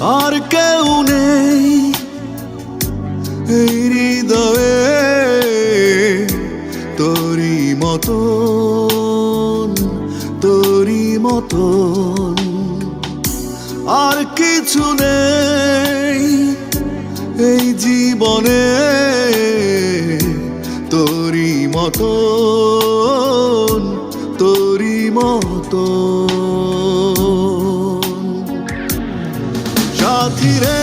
আর কেউ নেই এই হৃদয়ে তোরি মতন তোরি মতন। আর কিছু নেই এই জীবনে তোরি মতন তোরি মতন। সাথী রে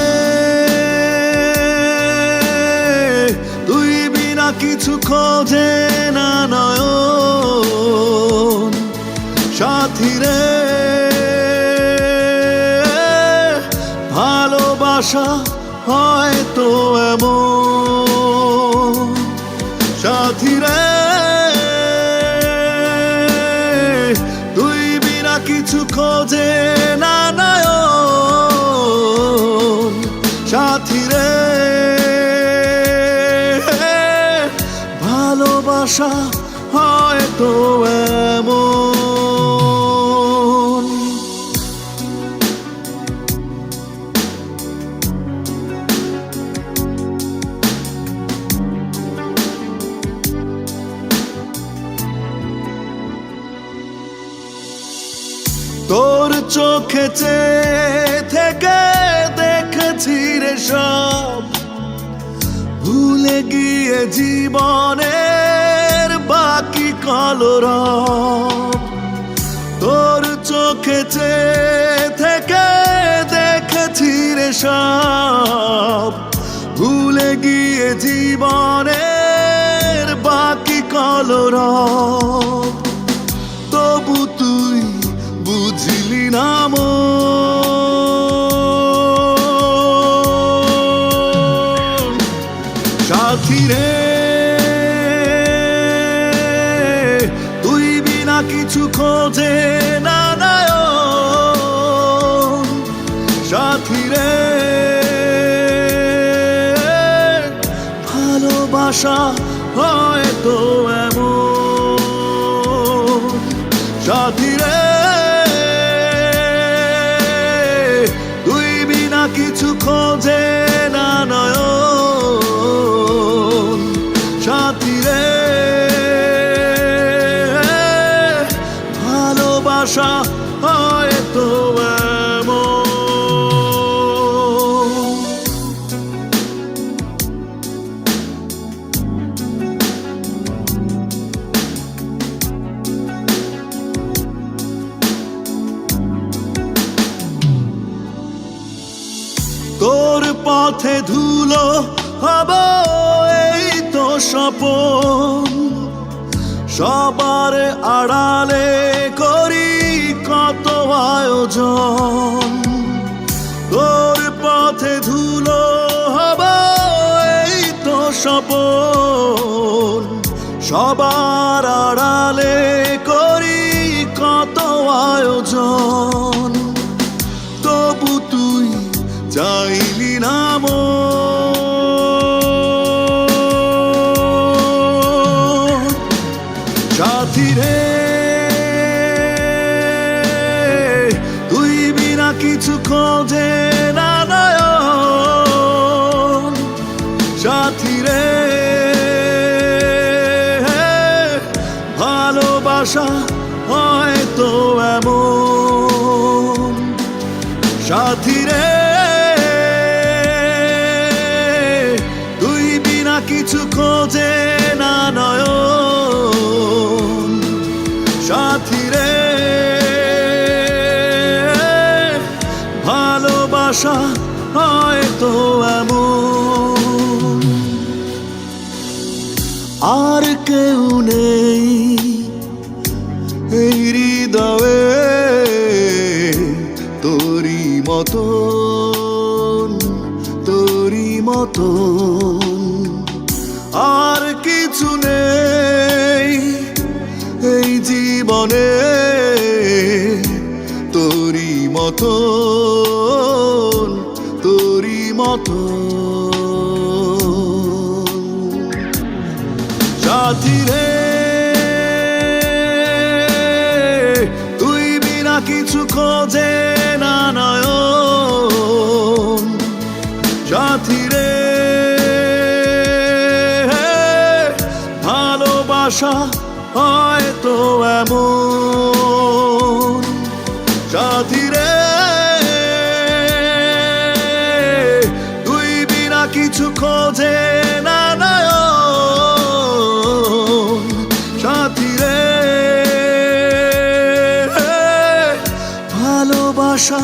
তুই বিনা কিছু খোঁজে না নয়ন। সাথী রে ভালোবাসা হয়তো এমন। সাথী রে তুই বিনা কিছু খোঁজে ভালোবাসা হয়তো এমন। তোর চোখে থেকে দেখেছি রে সব। ভুলে গিয়ে জীবনের কলরব তোর চোখে থেকে দেখেছি রে সব। ভুলে গিয়ে জীবনের বাকি কলর তবু তুই বুঝলি না মন। কিছু খোঁজে না নয়ন সাথী রে। ভালোবাসা হয়তো এমন সাথী রে। তুই বিনা কিছু খোঁজে না নয়ন তোর পথে ধুলো হব এই তো স্বপন। সবার আড়ালে স্বপন, সবার আড়ালে করি কত আয়োজন তবু তুই চাইলি না। সাথী রে, তুই বিনা কিছু খোঁজে ভালোবাসা হয়তো এমন। সাথী রে তুই বিনা কিছু খোঁজে না নয় সাথী রে ভালোবাসা হয়তো এমন। আর কেউ নেই। মতন তোরি মতন। আর কিছু নেই এই জীবনে তোরি মতন তোরি মতন। সাথী রে, তুই বিনা কিছু খোঁজে সাথী রে ভালোবাসা হয়তো এমন সাথী রে তুই বিনা কিছু খোঁজে না সাথী রে ভালোবাসা